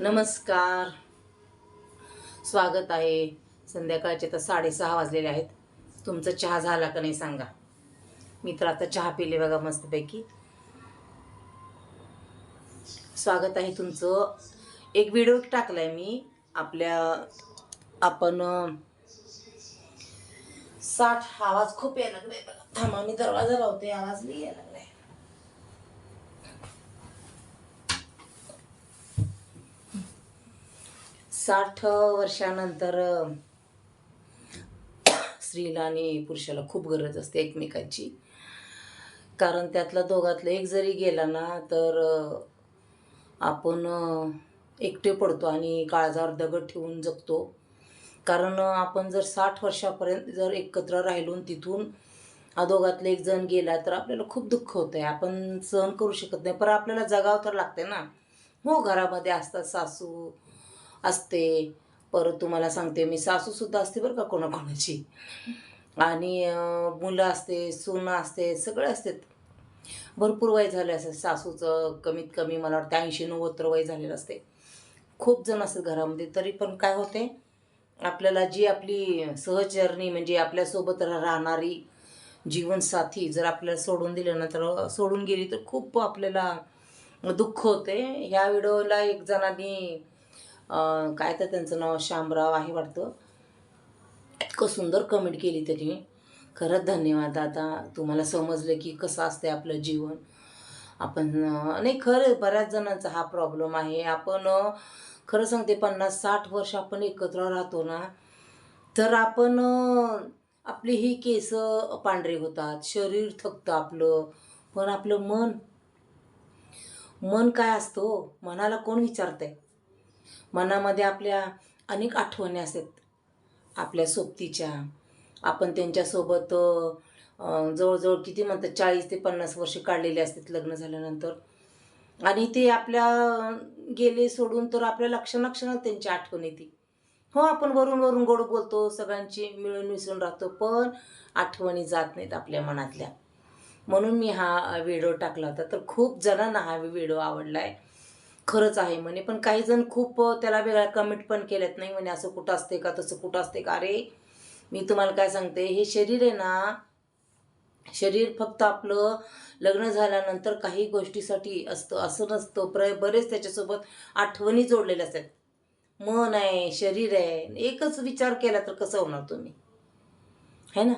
नमस्कार. स्वागत आहे. संध्याकाळचे तर साडेसहा वाजलेले आहेत. तुमचा चहा झाला का नाही सांगा. मी तर आता चहा पिले बघा मस्तपैकी. स्वागत आहे तुमचं. एक व्हिडिओ टाकलाय मी. आपल्या आपण साठ आवाज खूप यायला लागलाय. थांबा मी दरवाजा लावते. आवाज नाही यायला लागलाय. साठ वर्षानंतर स्त्रीला आणि पुरुषाला खूप गरज असते एकमेकांची. कारण त्यातला दोघातला एक जरी गेला ना तर आपण एकटे पडतो आणि काळजावर दगड ठेवून जगतो. कारण आपण जर साठ वर्षापर्यंत जर एकत्र राहिलो तिथून हा दोघातला एक जण गेला तर आपल्याला खूप दुःख होतं आहे आपण सहन करू शकत नाही. पर आपल्याला जगावं तर लागते ना. हो घरामध्ये असतात सासू असते. परत तुम्हाला सांगते मी सासूसुद्धा असते बरं का कोणाकोणाची. आणि मुलं असते सुनं असते सगळे असतात. भरपूर वय झाले असते सासूचं कमीत कमी मला वाटतं ऐंशी नव्वद वय झालेलं असते. खूप जण असतात घरामध्ये तरी पण काय होते आपल्याला जी आपली सहचरणी म्हणजे आपल्यासोबत राहणारी जीवनसाथी जर आपल्याला सोडून दिलं ना तर सोडून गेली तर खूप आपल्याला दुःख होते. ह्या व्हिडिओला एक जणांनी काय तर त्यांचं नाव शामराव आहे वाटतं. इतकं सुंदर कमेंट केली त्यांनी. खरंच धन्यवाद आता तुम्हाला समजलं की कसं असते आपलं जीवन. आपण नाही खरं बऱ्याच जणांचा हा प्रॉब्लेम आहे. आपण खरं सांगते पन्नास साठ वर्ष आपण एकत्र राहतो ना तर आपण आपली ही केस पांढरे होतात. शरीर थकतं आपलं. पण आपलं मन मन काय असतं हो? मनाला कोण विचारतंय? मनामध्ये आपल्या अनेक आठवणी असतात. आपल्या सोबतीच्या. आपण त्यांच्यासोबत जवळजवळ किती म्हणतात चाळीस ते पन्नास वर्ष काढलेले असतात लग्न झाल्यानंतर. आणि ते आपल्या गेले सोडून तर आपल्या लक्षणाक्षणात त्यांची आठवण येते. हो आपण वरून वरून गोड बोलतो सगळ्यांची मिळून मिसळून राहतो पण आठवणी जात नाहीत आपल्या मनातल्या. म्हणून मी हा व्हिडिओ टाकला होता. तर खूप जणांना हा व्हिडिओ आवडला आहे खरंच आहे म्हणे. पण काही जण खूप त्याला वेगळ्या कमेंट पण केल्यात नाही म्हणे. असं कुठं असते का तसं कुठं असते का? अरे मी तुम्हाला काय सांगते हे शरीर आहे ना शरीर फक्त आपलं लग्न झाल्यानंतर काही गोष्टीसाठी असतं असं नसतं. प्र बरेच त्याच्यासोबत आठवणी जोडलेल्या असतात. मन आहे शरीर आहे एकच विचार केला तर कसं होणार तुम्ही? है ना?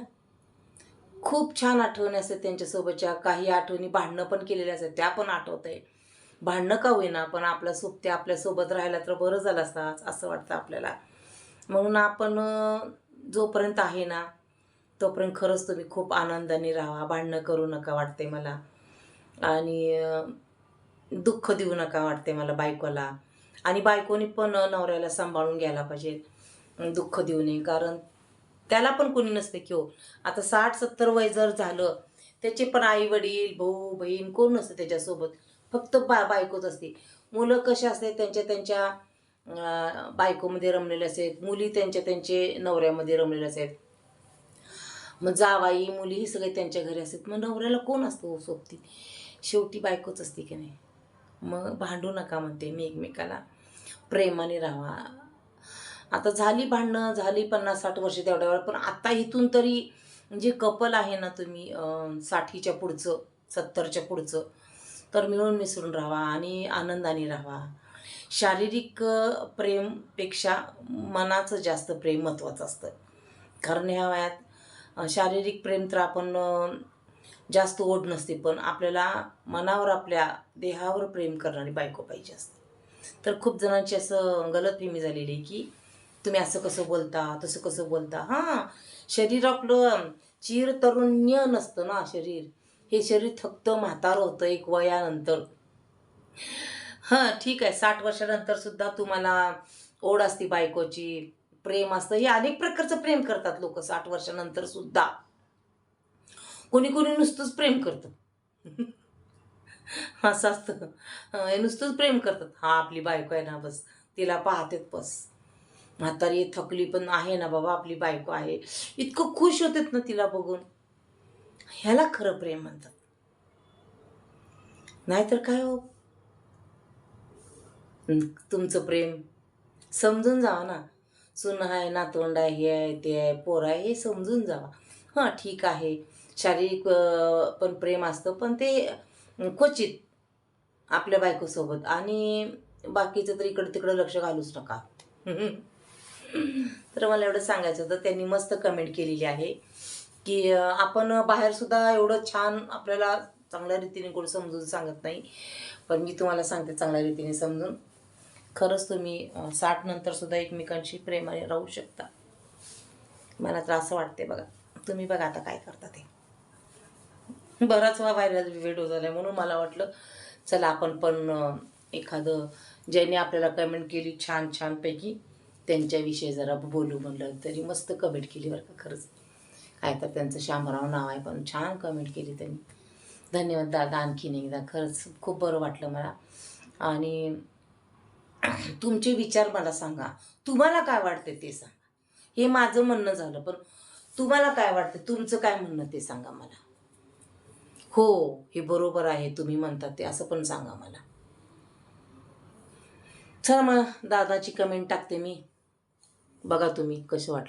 खूप छान आठवणी असतात त्यांच्यासोबतच्या. काही आठवणी भांडणं पण केलेल्या असतात त्या पण आठवत आहे भांडणं का होईना पण आपल्या सोबत्या आपल्यासोबत राहायला तर बरं झालं असतं असं वाटतं आपल्याला. म्हणून आपण जोपर्यंत आहे ना तोपर्यंत खरंच तुम्ही खूप आनंदाने राहा. भांडणं करू नका वाटते मला. आणि दुःख देऊ नका वाटते मला बायकोला. आणि बायकोनी पण नवऱ्याला सांभाळून घ्यायला पाहिजे. दुःख देऊ नये. कारण त्याला पण कोणी नसते की हो आता साठ सत्तर वय जर झालं त्याचे पण आई वडील भाऊ बहीण कोण नसतं त्याच्यासोबत? फक्त बा बायकोच असते. मुलं कसे असते? त्यांच्या त्यांच्या बायकोमध्ये रमलेले असतात मुली त्यांच्या त्यांचे नवऱ्यामध्ये रमलेले असतात मग जावाई मुली ही सगळे त्यांच्या घरी असतात. मग नवऱ्याला कोण असतं हो सोबती? शेवटी बायकोच असते की नाही? मग भांडू नका म्हणते मी एकमेकाला. प्रेमाने राहा. आता झाली भांडणं झाली पन्नास साठ वर्ष तेवढ्या वेळ पण आता इथून तरी जे कपल आहे ना तुम्ही साठीच्या पुढचं सत्तरच्या पुढचं तर मिळून मिसळून राहावा आणि आनंदाने राहा शारीरिक प्रेमपेक्षा मनाचं जास्त प्रेम महत्त्वाचं असतं. कारण ह्या वयात शारीरिक प्रेम तर आपण जास्त ओढ नसते पण आपल्याला मनावर आपल्या देहावर प्रेम करणारी बायको पाहिजे असते. तर खूप जणांची असं गलतफेमी झालेली आहे की तुम्ही असं कसं बोलता तसं कसं बोलता. हां शरीर आपलं चिर तरुण्य नसतं ना शरीर. हे शरीर थकतं म्हातारं होतं एक वयानंतर. हां ठीक आहे. साठ वर्षानंतर सुद्धा तुम्हाला ओढ असते बायकोची प्रेम असतं. हे अनेक प्रकारचं प्रेम करतात लोक साठ वर्षानंतर सुद्धा. कोणी कोणी नुसतंच प्रेम करतं. असं असतं. हे नुसतंच प्रेम करतात. हा आपली बायको आहे ना बस. तिला पाहतेत बस. म्हातारी थकली पण आहे ना बाबा आपली बायको आहे. इतकं खुश होतात ना तिला बघून. ह्याला खरं प्रेम म्हणतात. नाहीतर काय हो? तुमचं प्रेम. समजून जावा ना. सुन आहे नातवंड आहे हे आहे ते आहे पोर आहे हे समजून जावा. हां ठीक आहे. शारीरिक पण प्रेम असतं पण ते क्वचित आपल्या बायकोसोबत. आणि बाकीचं तर इकडं तिकडं लक्ष घालूच नका. तर मला एवढं सांगायचं होतं. त्यांनी मस्त कमेंट केलेली आहे. की आपण बाहेरसुद्धा एवढं छान आपल्याला चांगल्या रीतीने कोण समजून सांगत नाही. पण मी तुम्हाला सांगते चांगल्या रीतीने समजून. खरंच तुम्ही साठ नंतर सुद्धा एकमेकांशी प्रेमाने राहू शकता. मला तर असं वाटते बघा. तुम्ही बघा आता काय करता ते. बराच वा व्हायरल व्हिडिओ झाला म्हणून मला वाटलं चला आपण पण एखादं ज्याने आपल्याला कमेंट केली छान छानपैकी त्यांच्याविषयी जरा बोलू म्हणलं तरी मस्त कमेंट केली बरं का खरंच. काय तर त्यांचं श्यामराव नाव आहे पण छान कमेंट केली त्यांनी. धन्यवाद दादा आणखीन एकदा. खरंच खूप बरं वाटलं मला. आणि तुमचे विचार मला सांगा. तुम्हाला काय वाटते ते सांगा. हे माझं म्हणणं झालं पण तुम्हाला काय वाटतं तुमचं काय म्हणणं ते सांगा मला. हो हे बरोबर आहे तुम्ही म्हणतात ते असं पण सांगा मला. चला मग दादाची कमेंट टाकते मी. बघा तुम्ही कसं वाटलं.